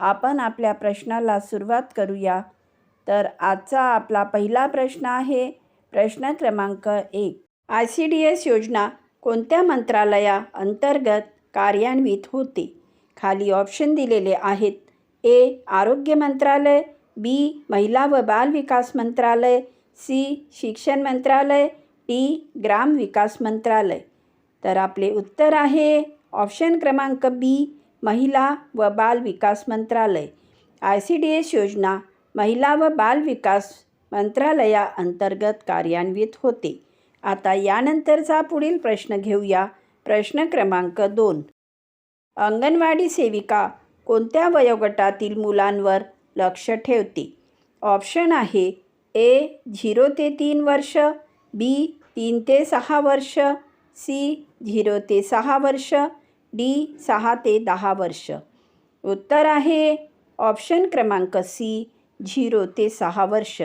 आपण आपल्या प्रश्नाला सुरुवात करूया. तर आजचा आपला पहिला प्रश्न आहे प्रश्न क्रमांक एक. आय सी डी एस योजना कोणत्या मंत्रालया अंतर्गत कार्यान्वित होते? खाली ऑप्शन दिलेले आहेत. ए आरोग्य मंत्रालय बी महिला व बाल विकास मंत्रालय सी शिक्षण मंत्रालय डी ग्राम विकास मंत्रालय. तर आपले उत्तर आहे ऑप्शन क्रमांक बी महिला व बाल विकास मंत्रालय. आय सी डी एस योजना महिला व बाल विकास मंत्रालयाअंतर्गत कार्यान्वित होते. आता यानंतरचा पुढील प्रश्न घेऊया. प्रश्न क्रमांक दोन. अंगणवाडी सेविका कोणत्या वयोगटातील मुलांवर लक्ष ठेवते? ऑप्शन आहे ए झिरो ते तीन वर्ष बी तीन ते सहा वर्ष सी झिरो ते सहा वर्ष डी सहा ते दहा वर्ष. उत्तर आहे ऑप्शन क्रमांक सी झिरो ते सहा वर्ष.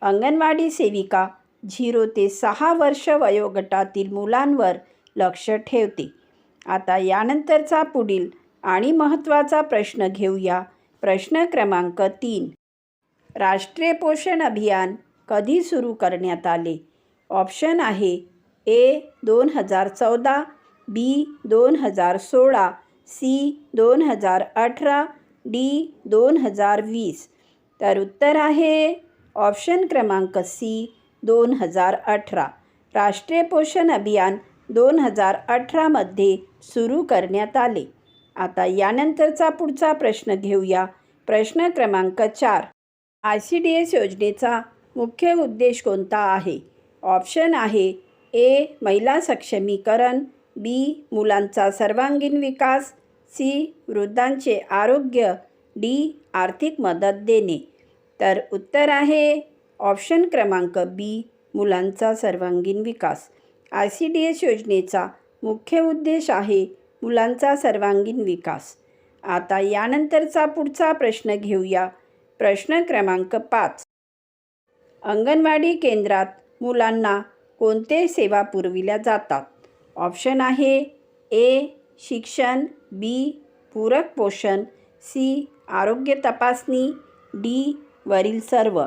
अंगणवाडी सेविका झिरो ते सहा वर्ष वयोगटातील मुलांवर लक्ष ठेवते. आता यानंतरचा पुढील आणि महत्त्वाचा प्रश्न घेऊया. प्रश्न क्रमांक तीन. राष्ट्रीय पोषण अभियान कधी सुरू करण्यात आले? ऑप्शन आहे ए दोन हजार चौदा बी दोन हजार सोळा सी दोन हजार अठरा डी दोन हजार वीस. तर उत्तर आहे ऑप्शन क्रमांक सी दोन हजार अठरा. राष्ट्रीय पोषण अभियान दोन हजार अठरामध्ये सुरू करण्यात आले. आता यानंतरचा पुढचा प्रश्न घेऊया. प्रश्न क्रमांक चार. आय सी डी एस योजनेचा मुख्य उद्देश कोणता आहे? ऑप्शन आहे ए महिला सक्षमीकरण बी. मुलांचा सर्वांगीण विकास. सी. वृद्धांचे आरोग्य. डी. आर्थिक मदत देणे. तर उत्तर आहे ऑप्शन क्रमांक बी. मुलांचा सर्वांगीण विकास. आय सी डी एस योजनेचा मुख्य उद्देश आहे मुलांचा सर्वांगीण विकास. आता यानंतरचा पुढचा प्रश्न घेऊया. प्रश्न क्रमांक पाच. अंगणवाडी केंद्रात मुलांना कोणते सेवा पुरविल्या जातात? ऑप्शन आहे ए शिक्षण बी पूरक पोषण सी आरोग्य तपासणी डी वरील सर्व.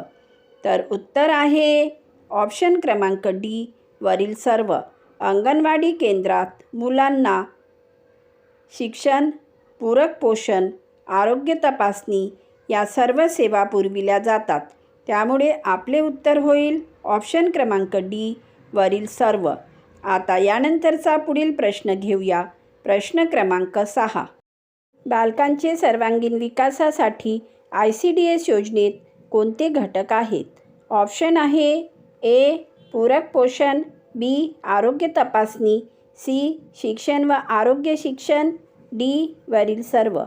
तर उत्तर आहे ऑप्शन क्रमांक डी वरील सर्व. अंगणवाडी केंद्रात मुलांना शिक्षण पूरक पोषण आरोग्य तपासणी या सर्व सेवा पुरविल्या जातात. त्यामुळे आपले उत्तर होईल ऑप्शन क्रमांक डी वरील सर्व. आता यानंतरचा पुढील प्रश्न घेऊया. प्रश्न क्रमांक सहा. बालकांचे सर्वांगीण विकासासाठी आय सी डी एस योजनेत कोणते घटक आहेत? ऑप्शन आहे ए. पूरक पोषण बी. आरोग्य तपासणी सी. शिक्षण व आरोग्य शिक्षण डी. वरील सर्व.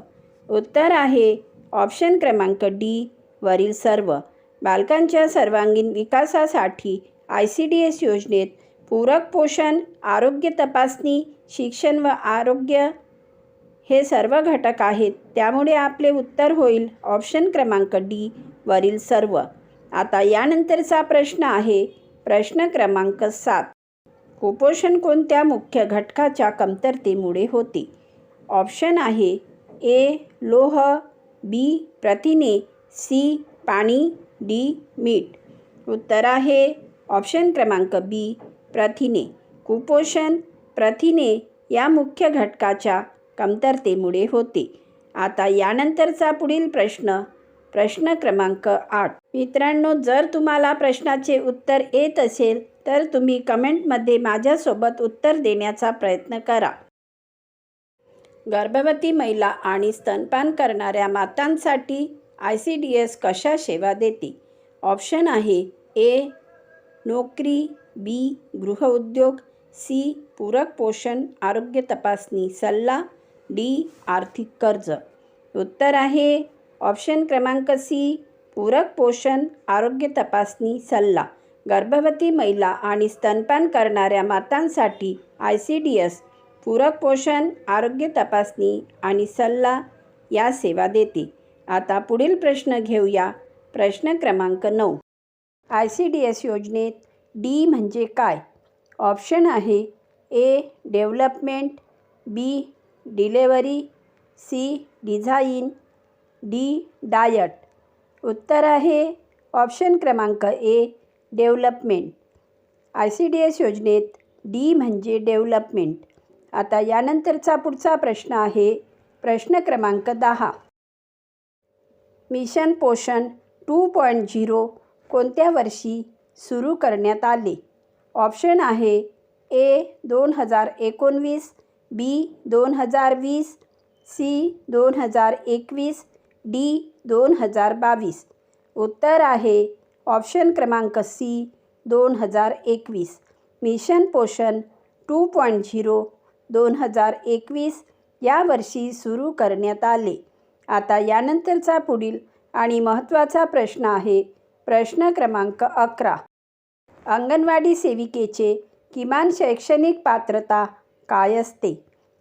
उत्तर आहे ऑप्शन क्रमांक डी वरील सर्व. बालकांच्या सर्वांगीण विकासासाठी आय सी डी एस योजनेत पूरक पोषण आरोग्य तपासणी शिक्षण व आरोग्य हे सर्व घटक आहेत. त्यामुळे आपले उत्तर होईल ऑप्शन क्रमांक डी वरील सर्व. आता यानंतरचा प्रश्न आहे. प्रश्न क्रमांक सात. कुपोषण कोणत्या मुख्य घटकाच्या कमतरतेमुळे होते? ऑप्शन आहे ए लोह बी प्रथिने सी पाणी डी मीठ. उत्तर आहे ऑप्शन क्रमांक बी प्रथिने कुपोषण प्रथिने या मुख्य घटकाच्या कमतरतेमुळे होते. आता यानंतरचा पुढील प्रश्न प्रश्न क्रमांक आठ. मित्रांनो जर तुम्हाला प्रश्नाचे उत्तर येत असेल तर तुम्ही कमेंटमध्ये माझ्यासोबत उत्तर देण्याचा प्रयत्न करा. गर्भवती महिला आणि स्तनपान करणाऱ्या मातांसाठी आय सी डी एस कशा सेवा देते? ऑप्शन आहे ए नोकरी बी गृहउद्योग सी पूरक पोषण आरोग्य तपासणी सल्ला डी आर्थिक कर्ज. उत्तर आहे ऑप्शन क्रमांक सी पूरक पोषण आरोग्य तपासणी सल्ला. गर्भवती महिला आणि स्तनपान करणाऱ्या मातांसाठी आय सी डी एस पूरक पोषण आरोग्य तपासणी आणि सल्ला या सेवा देते. आता पुढील प्रश्न घेऊया. प्रश्न क्रमांक नऊ. आय सी डी एस योजनेत डी म्हणजे काय? ऑप्शन आहे A development B delivery C design D diet. उत्तर आहे ऑप्शन क्रमांक A development. I C D S योजनेत डी म्हणजे डेव्हलपमेंट. आता यानंतरचा पुढचा प्रश्न आहे प्रश्न क्रमांक दहा. मिशन पोषण टू पॉईंट झिरो कोणत्या वर्षी सुरू करण्यात आले. ऑप्शन आहे ए दोन हजार एकोणवीस बी दोन हजार वीस सी दोन हजार एकवीस डी दोन हजार बावीस. उत्तर आहे ऑप्शन क्रमांक सी दोन हजार एकवीस. मिशन पोषण टू पॉईंट झिरो दोन हजार एकवीस या वर्षी सुरू करण्यात आले. आता यानंतरचा पुढील आणि महत्त्वाचा प्रश्न आहे प्रश्न क्रमांक अकरा. अंगणवाडी सेविकेचे किमान शैक्षणिक पात्रता काय असते?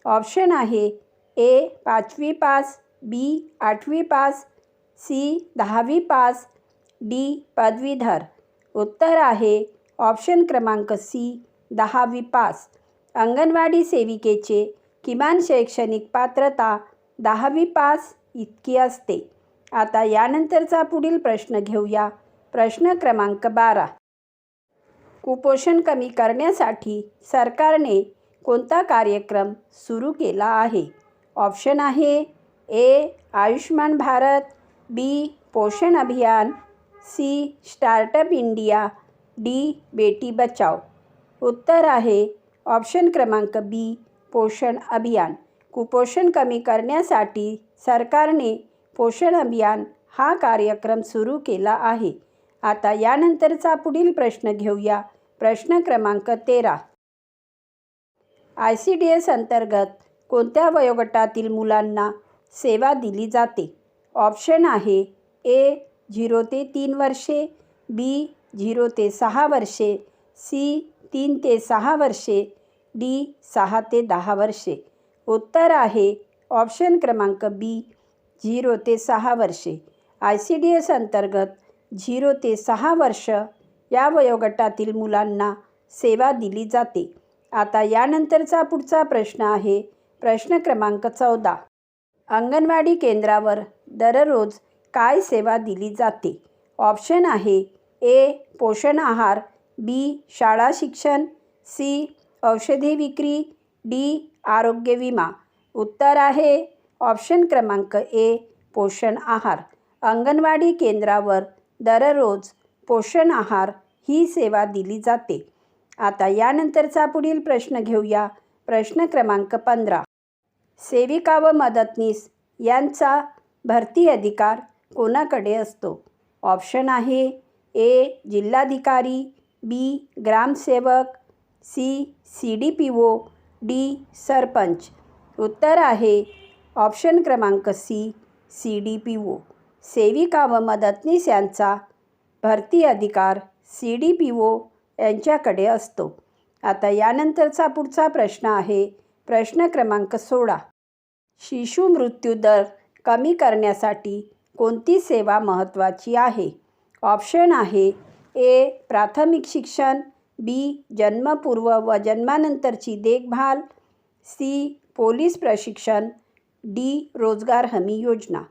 ऑप्शन आहे ए पाचवी पास बी आठवी पास सी दहावी पास डी पदवीधर उत्तर आहे ऑप्शन क्रमांक सी दहावी पास. अंगणवाडी सेविकेचे किमान शैक्षणिक पात्रता दहावी पास इतकी असते. आता यानंतरचा पुढील प्रश्न घेऊया. प्रश्न क्रमांक बारा. कुपोषण कमी करण्यासाठी सरकारने कोणता कार्यक्रम सुरू आहे? ऑप्शन आहे ए, Ayushman Bharat, B, Poshan Abhiyan, C, startup India, D, Beti Bachao. उत्तर आहे ऑप्शन क्रमांक बी, पोषण अभियान. कुपोषण कमी करण्यासाठी सरकारने पोषण अभियान हा कार्यक्रम सुरू केला आहे. आता यानंतरचा पुढील प्रश्न घेऊया. प्रश्न क्रमांक तेरा. आय सी डी एस अंतर्गत कोणत्या वयोगटातील मुलांना सेवा दिली जाते? ऑप्शन आहे ए झिरो ते तीन वर्षे बी झिरो ते सहा वर्षे सी तीन ते सहा वर्षे डी सहा ते दहा वर्षे. उत्तर आहे ऑप्शन क्रमांक बी झिरो ते सहा वर्षे. आय सी डी एस अंतर्गत झिरो ते सहा वर्ष या वयोगटातील मुलांना सेवा दिली जाते. आता यानंतरचा पुढचा प्रश्न आहे प्रश्न क्रमांक चौदा. अंगणवाडी केंद्रावर दररोज काय सेवा दिली जाते? ऑप्शन आहे ए पोषण आहार बी शाळा शिक्षण सी औषधी विक्री डी आरोग्य विमा. उत्तर आहे ऑप्शन क्रमांक ए पोषण आहार. अंगणवाडी केंद्रावर दररोज पोषण आहार ही सेवा दिली जाते. आता यानंतरचा पुढील प्रश्न घेऊया. प्रश्न क्रमांक पंधरा. सेविका व मदतनीस यांचा भरती अधिकार कोणाकडे असतो? ऑप्शन आहे ए. जिल्हाधिकारी बी. ग्रामसेवक C. C D P O D. Sarpanch. उत्तर आहे ऑप्शन क्रमांक C C D P O. सेविका व मदतनीस यांचा भरती अधिकार सी डी पी ओ यांच्याकडे असतो. आता यानंतरचा पुढचा प्रश्न आहे. प्रश्न क्रमांक सोळा. शिशु मृत्यू दर कमी करण्यासाठी कोणती सेवा महत्त्वाची आहे? ऑप्शन आहे ए. प्राथमिक शिक्षण बी. जन्मपूर्व व जन्मानंतरची देखभाल सी. पोलीस प्रशिक्षण डी. रोजगार हमी योजना.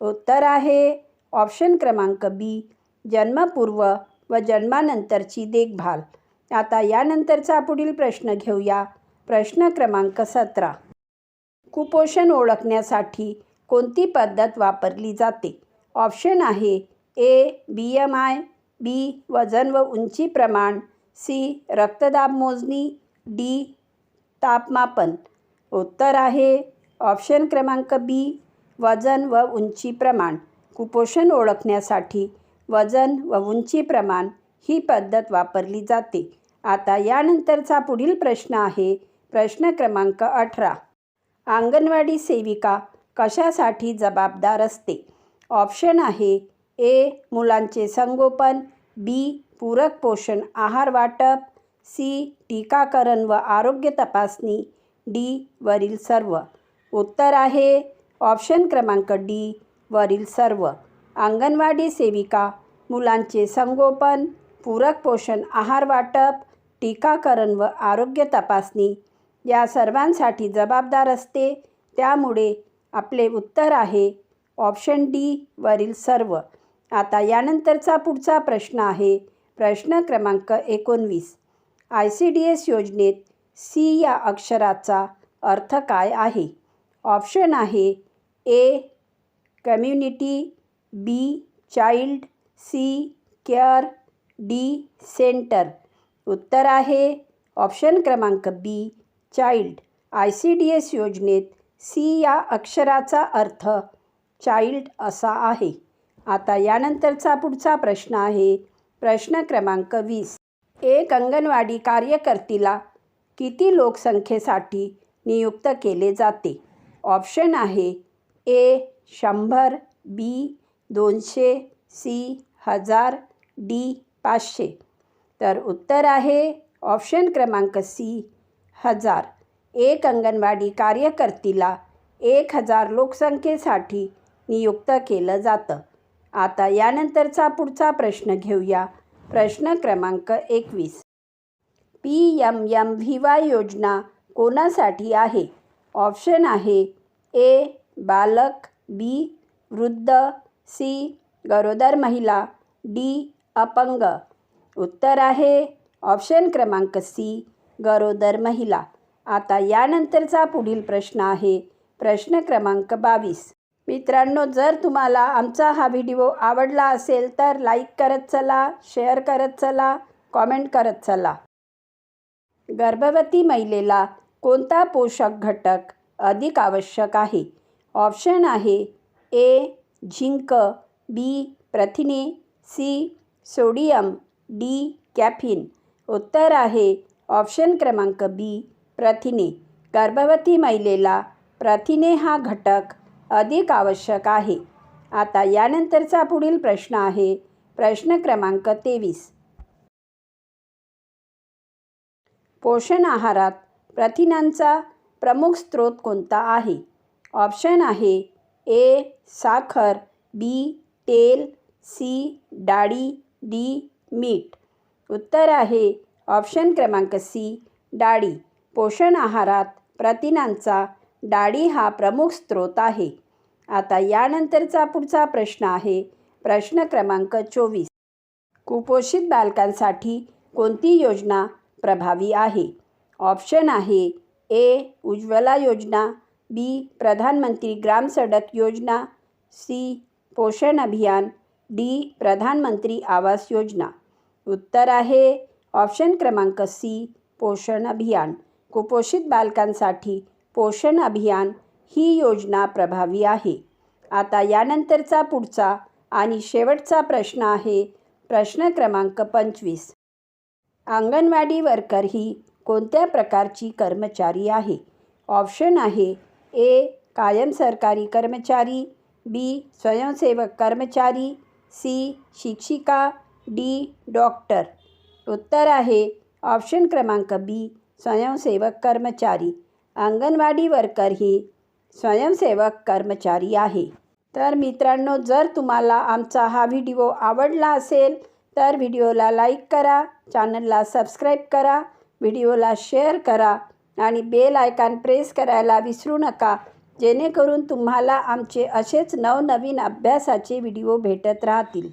उत्तर आहे. ऑप्शन क्रमांक बी. जन्मपूर्व व जन्मानंतरची देखभाल. आता यानंतरचा पुढील प्रश्न घेऊया. प्रश्न क्रमांक सतरा. कुपोषण ओळखण्यासाठी कोणती पद्धत वापरली जाते? ऑप्शन आहे ए बी एम आय बी वजन व उंची प्रमाण सी रक्तदाब मोजणी डी तापमापन. उत्तर आहे. ऑप्शन क्रमांक बी वजन व उंची प्रमाण. कुपोषण ओळखण्यासाठी वजन व उंची प्रमाण ही पद्धत वापरली जाते. आता यानंतरचा पुढील प्रश्न आहे प्रश्न क्रमांक अठरा. अंगणवाडी सेविका कशासाठी जबाबदार असते? ऑप्शन आहे ए. मुलांचे संगोपन बी. पूरक पोषण आहार वाटप सी. टीकाकरण व आरोग्य तपासणी डी. वरील सर्व. उत्तर आहे ऑप्शन क्रमांक डी वरील सर्व. अंगणवाडी सेविका मुलांचे संगोपन पूरक पोषण आहार वाटप टीकाकरण व आरोग्य तपासणी या सर्वांसाठी जबाबदार असते. त्यामुळे आपले उत्तर आहे ऑप्शन डी वरील सर्व. आता यानंतरचा पुढचा प्रश्न आहे. प्रश्न क्रमांक एकोणवीस. आय सी डी एस योजनेत सी या अक्षराचा अर्थ काय आहे? ऑप्शन आहे A community B child C care D centre उत्तर आहे ऑप्शन क्रमांक B child I C D S योजनेत सी या अक्षराचा अर्थ चाइल्ड असा आहे. आता यानंतरचा पुढचा प्रश्न आहे. प्रश्न क्रमांक वीस. एक अंगणवाडी कार्यकर्तीला किती लोकसंख्येसाठी नियुक्त केले जाते? ऑप्शन आहे ए शंभर बी दोनशे सी हजार डी पाचशे. तर उत्तर आहे ऑप्शन क्रमांक सी हजार. एक अंगणवाडी कार्यकर्तीला एक हजार लोकसंख्येसाठी नियुक्त केलं जातं. आता यानंतरचा पुढचा प्रश्न घेऊया. प्रश्न क्रमांक एकवीस. P M M V Y योजना कोणासाठी आहे? ऑप्शन आहे ए बालक बी वृद्ध सी गरोदर महिला डी अपंग. उत्तर आहे ऑप्शन क्रमांक सी गरोदर महिला. आता यानंतरचा पुढील प्रश्न आहे. प्रश्न क्रमांक बावीस. मित्रांनो जर तुम्हाला आमचा हा व्हिडिओ आवडला असेल तर लाईक करत चला शेअर करत चला कॉमेंट करत चला. गर्भवती महिलेला कोणता पोषक घटक अधिक आवश्यक आहे? ऑप्शन आहे ए झिंक बी प्रथिने सी सोडियम डी कॅफिन. उत्तर आहे ऑप्शन क्रमांक बी प्रथिने. गर्भवती महिलेला प्रथिने हा घटक अधिक आवश्यक आहे. आता यानंतरचा पुढील प्रश्न आहे. प्रश्न क्रमांक तेवीस. पोषण आहारात प्रथिनांचा प्रमुख स्रोत कोणता आहे? ऑप्शन आहे ए साखर बी तेल सी डाळी डी मीठ. उत्तर आहे ऑप्शन क्रमांक सी डाळी. पोषण आहारात प्रथिनांचा डाळी हा प्रमुख स्रोत आहे. आता यानंतरचा पुढचा प्रश्न आहे प्रश्न क्रमांक चोवीस. कुपोषित बालकांसाठी कोणती योजना प्रभावी आहे? ऑप्शन आहे ए उज्ज्वला योजना बी. प्रधानमंत्री ग्राम सडक योजना सी. पोषण अभियान डी. प्रधानमंत्री आवास योजना. उत्तर आहे ऑप्शन क्रमांक सी पोषण अभियान. कुपोषित बालकांसाठी पोषण अभियान ही योजना प्रभावी आहे. आता यानंतरचा पुढचा आणि शेवटचा प्रश्न आहे प्रश्न क्रमांक पंचवीस. अंगणवाडी वर्कर ही कोणत्या प्रकारची कर्मचारी आहे? ऑप्शन आहे ए कायम सरकारी कर्मचारी बी स्वयंसेवक कर्मचारी सी शिक्षिका डी डॉक्टर. उत्तर आहे ऑप्शन क्रमांक बी स्वयंसेवक कर्मचारी. अंगणवाडी वर्कर ही स्वयंसेवक कर्मचारी आहे. तर मित्रांनो जर तुम्हाला आमचा हा व्हिडिओ आवडला असेल तर व्हिडिओला लाईक करा चॅनलला सबस्क्राईब करा व्हिडिओला शेअर करा आणि बेल आयकॉन प्रेस करायला विसरू नका. जेणेकरून तुम्हाला आमचे असेच नवनवीन अभ्यासाचे व्हिडिओ भेटत राहतील.